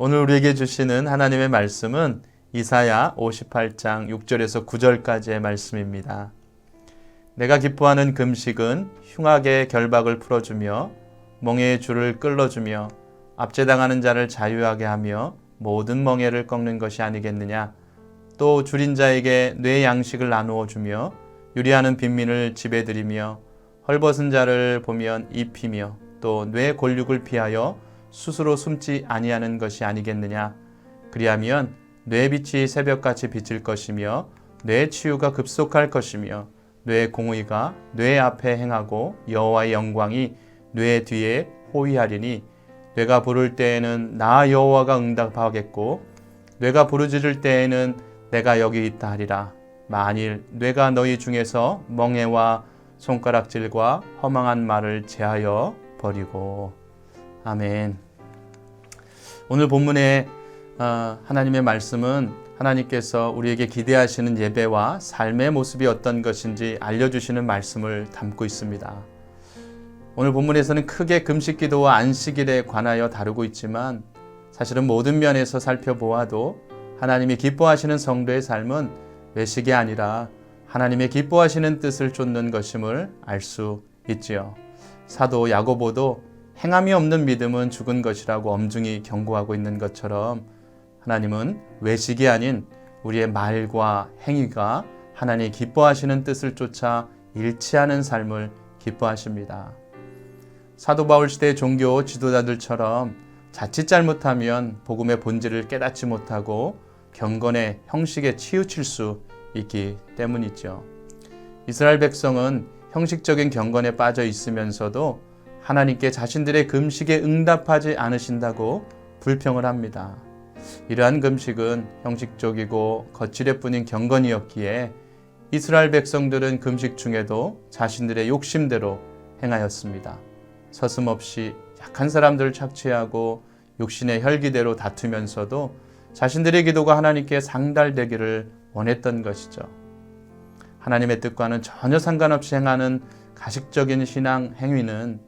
오늘 우리에게 주시는 하나님의 말씀은 이사야 58장 6절에서 9절까지의 말씀입니다. 내가 기뻐하는 금식은 흉악의 결박을 풀어주며 멍에의 줄을 끌어주며 압제당하는 자를 자유하게 하며 모든 멍에를 꺾는 것이 아니겠느냐. 또 줄인 자에게 뇌 양식을 나누어 주며 유리하는 빈민을 들이며 헐벗은 자를 보면 입히며 또 뇌 골육을 피하여 스스로 숨지 아니하는 것이 아니겠느냐. 그리하면 뇌 빛이 새벽같이 비칠 것이며 뇌 치유가 급속할 것이며 뇌 공의가 뇌 앞에 행하고 여호와의 영광이 뇌 뒤에 호위하리니 뇌가 부를 때에는 나 여호와가 응답하겠고 뇌가 부르짖을 때에는 내가 여기 있다 하리라. 만일 뇌가 너희 중에서 멍해와 손가락질과 허망한 말을 제하여 버리고 아멘. 오늘 본문의 어, 하나님의 말씀은 하나님께서 우리에게 기대하시는 예배와 삶의 모습이 어떤 것인지 알려주시는 말씀을 담고 있습니다. 오늘 본문에서는 크게 금식 기도와 안식일에 관하여 다루고 있지만 사실은 모든 면에서 살펴보아도 하나님이 기뻐하시는 성도의 삶은 외식이 아니라 하나님의 기뻐하시는 뜻을 쫓는 것임을 알 수 있지요. 사도 야고보도 행함이 없는 믿음은 죽은 것이라고 엄중히 경고하고 있는 것처럼 하나님은 외식이 아닌 우리의 말과 행위가 하나님 기뻐하시는 뜻을 쫓아 일치하는 삶을 기뻐하십니다. 사도 바울 시대 종교 지도자들처럼 자칫 잘못하면 복음의 본질을 깨닫지 못하고 경건의 형식에 치우칠 수 있기 때문이죠. 이스라엘 백성은 형식적인 경건에 빠져 있으면서도 하나님께 자신들의 금식에 응답하지 않으신다고 불평을 합니다. 이러한 금식은 형식적이고 거칠에 뿐인 경건이었기에 이스라엘 백성들은 금식 중에도 자신들의 욕심대로 행하였습니다. 서슴없이 약한 사람들을 착취하고 육신의 혈기대로 다투면서도 자신들의 기도가 하나님께 상달되기를 원했던 것이죠. 하나님의 뜻과는 전혀 상관없이 행하는 가식적인 신앙 행위는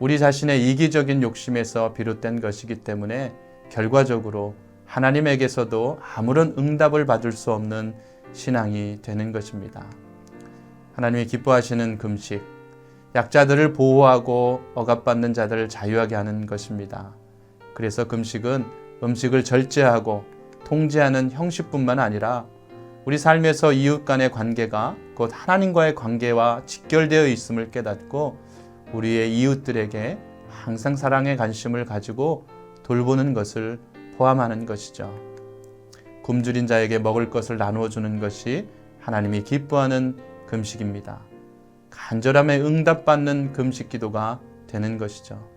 우리 자신의 이기적인 욕심에서 비롯된 것이기 때문에 결과적으로 하나님에게서도 아무런 응답을 받을 수 없는 신앙이 되는 것입니다. 하나님이 기뻐하시는 금식, 약자들을 보호하고 억압받는 자들을 자유하게 하는 것입니다. 그래서 금식은 음식을 절제하고 통제하는 형식뿐만 아니라 우리 삶에서 이웃 간의 관계가 곧 하나님과의 관계와 직결되어 있음을 깨닫고 우리의 이웃들에게 항상 사랑의 관심을 가지고 돌보는 것을 포함하는 것이죠. 굶주린 자에게 먹을 것을 나누어 주는 것이 하나님이 기뻐하는 금식입니다. 간절함에 응답받는 금식 기도가 되는 것이죠.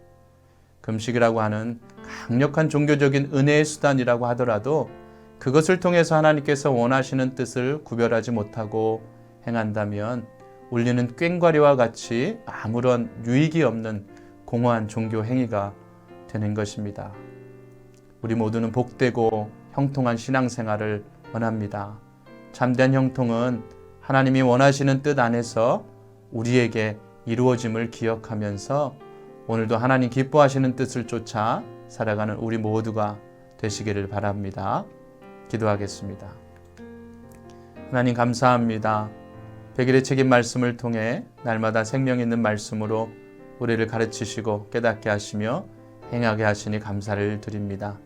금식이라고 하는 강력한 종교적인 은혜의 수단이라고 하더라도 그것을 통해서 하나님께서 원하시는 뜻을 구별하지 못하고 행한다면 울리는 꽹과리와 같이 아무런 유익이 없는 공허한 종교 행위가 되는 것입니다. 우리 모두는 복되고 형통한 신앙생활을 원합니다. 참된 형통은 하나님이 원하시는 뜻 안에서 우리에게 이루어짐을 기억하면서 오늘도 하나님 기뻐하시는 뜻을 쫓아 살아가는 우리 모두가 되시기를 바랍니다. 기도하겠습니다. 하나님 감사합니다. 백일의 책임 말씀을 통해 날마다 생명 있는 말씀으로 우리를 가르치시고 깨닫게 하시며 행하게 하시니 감사를 드립니다.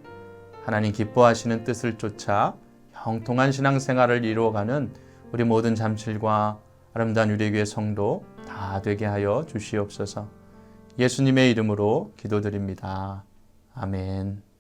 하나님 기뻐하시는 뜻을 쫓아 형통한 신앙생활을 이루어가는 우리 모든 잠실과 아름다운 유리교회 성도 다 되게 하여 주시옵소서. 예수님의 이름으로 기도드립니다. 아멘.